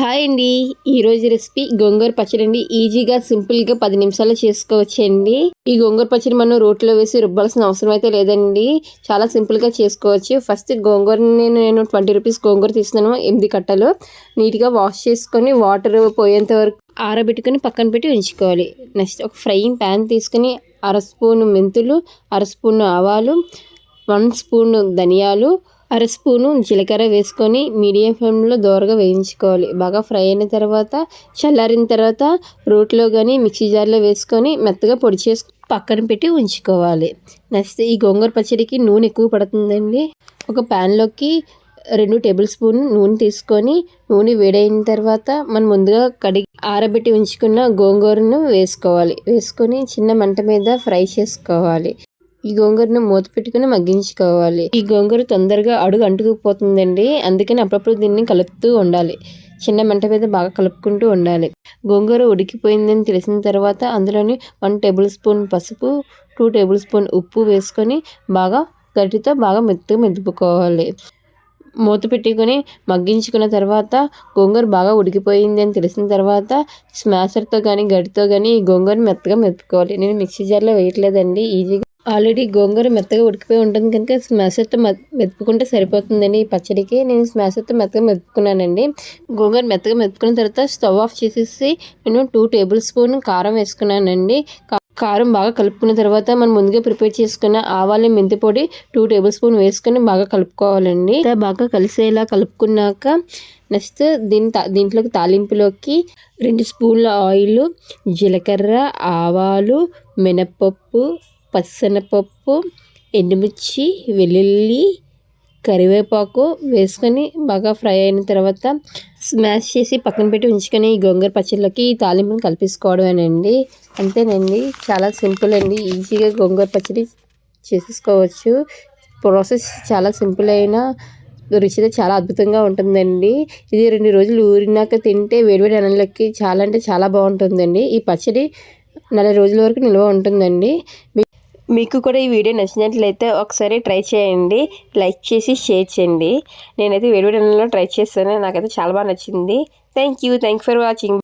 Hi అండి. ఈరోజు recipe గోంగూర పచ్చడి అండి. ఈజీగా సింపుల్గా పది నిమిషాల్లో చేసుకోవచ్చండి ఈ గోంగూర పచ్చడి మనం రోట్లో వేసి రుబ్బాల్సిన అవసరం అయితే లేదండి. చాలా సింపుల్గా చేసుకోవచ్చు. ఫస్ట్ గోంగూరని నేను ట్వంటీ రూపీస్ గోంగూర తీసుకున్నాను ఎనిమిది కట్టలు. నీట్గా వాష్ చేసుకొని వాటర్ పోయేంత వరకు ఆరబెట్టుకొని పక్కన పెట్టి ఉంచుకోవాలి. నెక్స్ట్ ఒక ఫ్రైయింగ్ ప్యాన్ తీసుకొని అర స్పూన్ మెంతులు అర స్పూన్ ఆవాలు వన్ స్పూన్ ధనియాలు అర స్పూను జీలకర్ర వేసుకొని మీడియం ఫ్లేమ్లో దోరగా వేయించుకోవాలి. బాగా ఫ్రై అయిన తర్వాత చల్లారిన తర్వాత రోట్లో కానీ మిక్సీ జార్లో వేసుకొని మెత్తగా పొడి చేసి పక్కన పెట్టి ఉంచుకోవాలి. నెక్స్ట్ ఈ గోంగూర పచ్చడికి నూనె ఎక్కువ పడుతుందండి. ఒక ప్యాన్లోకి రెండు టేబుల్ స్పూన్ నూనె తీసుకొని నూనె వేడైన తర్వాత మనం ముందుగా కడిగి ఆరబెట్టి ఉంచుకున్న గోంగూరను వేసుకోవాలి. వేసుకొని చిన్న మంట మీద ఫ్రై చేసుకోవాలి. ఈ గోంగూరను మూత పెట్టుకుని మగ్గించుకోవాలి. ఈ గోంగూర తొందరగా అడుగు అంటుకుపోతుందండి. అందుకని అప్పుడప్పుడు దీన్ని కలుపుతూ ఉండాలి. చిన్న మంట మీద బాగా కలుపుకుంటూ ఉండాలి. గోంగూర ఉడికిపోయిందని తెలిసిన తర్వాత అందులోని వన్ టేబుల్ స్పూన్ పసుపు టూ టేబుల్ స్పూన్ ఉప్పు వేసుకొని బాగా గట్టితో బాగా మెత్తగా మెదుపుకోవాలి. మూత పెట్టుకొని మగ్గించుకున్న తర్వాత గోంగూర బాగా ఉడికిపోయింది అని తెలిసిన తర్వాత స్మాషర్తో కానీ గడితో కానీ ఈ గోంగూర మెత్తగా మెత్తుకోవాలి నేను మిక్సీ జార్లో వేయట్లేదండి. ఈజీగా ఆల్రెడీ గోంగూర మెత్తగా ఉడికిపోయి ఉంటుంది కనుక స్మాషర్తో మెత్తుకుంటే సరిపోతుందండి ఈ పచ్చడికి. నేను స్మాషర్తో మెత్తగా మెత్తుకున్నానండి. గోంగూర మెత్తగా మెత్తుకున్న తర్వాత స్టవ్ ఆఫ్ చేసేసి నేను టూ టేబుల్ స్పూన్ కారం వేసుకున్నానండి. కారం బాగా కలుపుకున్న తర్వాత మనం ముందుగా ప్రిపేర్ చేసుకున్న ఆవాలు మెంతి పొడి టూ టేబుల్ స్పూన్ వేసుకొని బాగా కలుపుకోవాలండి. బాగా కలిసేలా కలుపుకున్నాక నెక్స్ట్ దీని దీంట్లోకి తాలింపులోకి రెండు స్పూన్ల ఆయిల్ జీలకర్ర ఆవాలు మినప్పప్పు పచ్చనపప్పు ఎండుమిర్చి వెల్లుల్లి కరివేపాకు వేసుకొని బాగా ఫ్రై అయిన తర్వాత స్మాష్ చేసి పక్కన పెట్టి ఉంచుకొని ఈ గోంగూర పచ్చళ్ళకి ఈ తాలింపుని కలిపేసుకోవడమేనండి. అంతేనండి. చాలా సింపుల్ అండి. ఈజీగా గోంగూర పచ్చడి చేసేసుకోవచ్చు. ప్రాసెస్ చాలా సింపుల్ అయినా రుచిగా చాలా అద్భుతంగా ఉంటుందండి. ఇది రెండు రోజులు ఊరినాక తింటే వేడివేడి అన్నంలోకి చాలా అంటే చాలా బాగుంటుందండి. ఈ పచ్చడి నెల రోజుల వరకు నిల్వ ఉంటుందండి. మీకు కూడా ఈ వీడియో నచ్చినట్లయితే ఒకసారి ట్రై చేయండి. లైక్ చేసి షేర్ చేయండి. నేనైతే వేడి వేడి ట్రై చేస్తాను. నాకైతే చాలా బాగా నచ్చింది. Thank you thank for watching